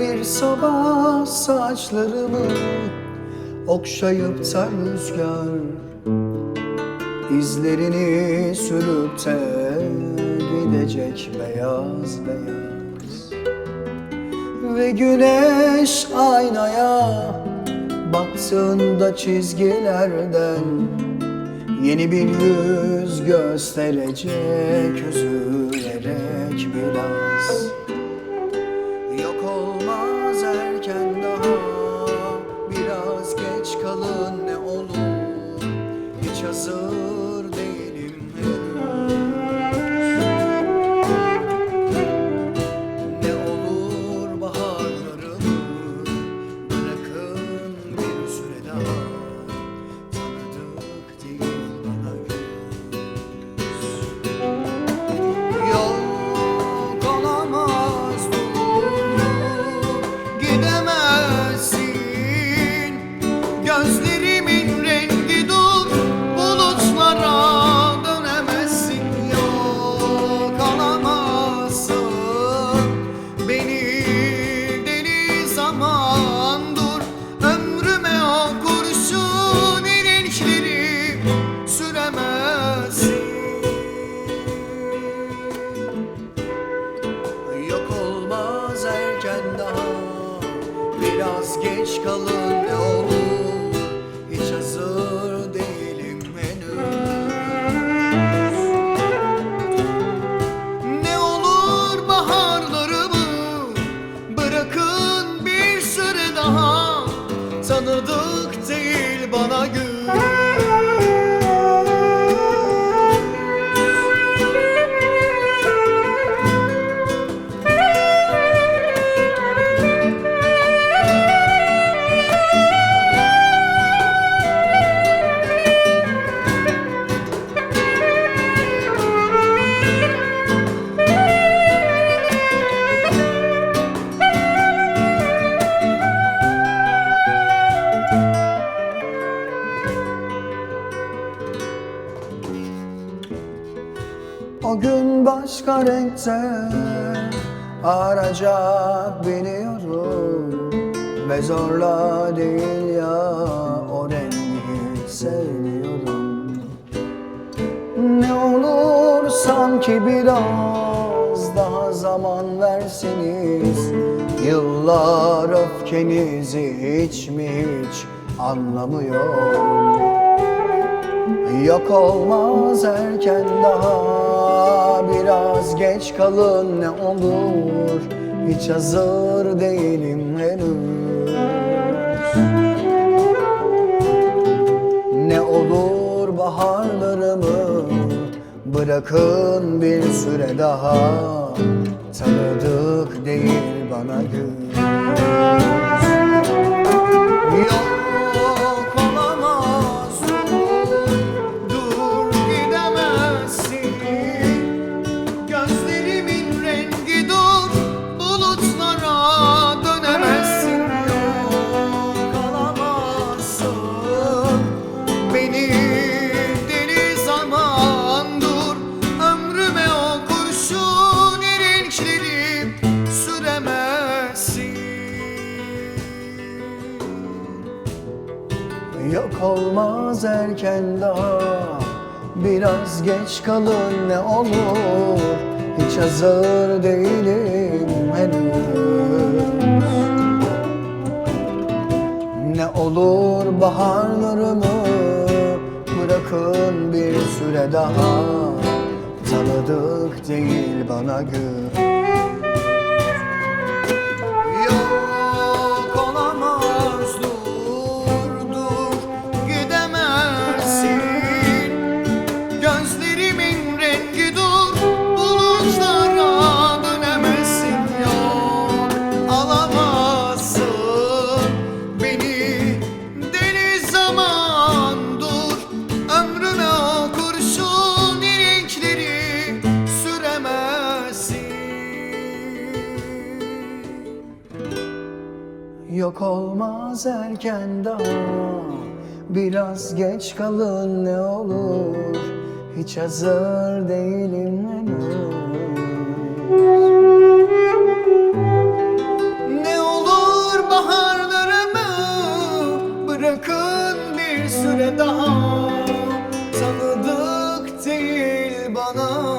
Bir sabah saçlarımı okşayıp da rüzgar İzlerini sürüp de gidecek beyaz beyaz. Ve güneş aynaya baktığında çizgilerden Yeni bir yüz gösterecek üzülerek biraz Gözlerimin rengi dur Bulutlara dönemezsin. Yok olamazsın Beni deli zaman Ömrüme o kurşun ilikleri süremezsin. Yok olmaz erken Biraz geç kalın ne olur Tanıdık O gün başka renkte Arayacak biliyorum Ve zorla değil ya O rengi sevmiyorum. Ne olur sanki biraz Daha zaman verseniz. Yıllar öfkenizi hiç mi hiç anlamıyorum. Yok olmaz erken daha Biraz geç kalın ne olur. Hiç hazır değilim henüz. Ne olur baharlarımı Bırakın bir süre daha. Tanıdık değil bana gün Yok olmaz erken daha. Biraz geç kalın ne olur. Hiç hazır değilim henüz. Ne olur baharlarımı Bırakın bir süre daha. Tanıdık değil bana gün yok olmaz erken daha. Biraz geç kalın ne olur Hiç hazır değilim henüz. Ne olur baharlarımı Bırakın bir süre daha. Tanıdık değil bana.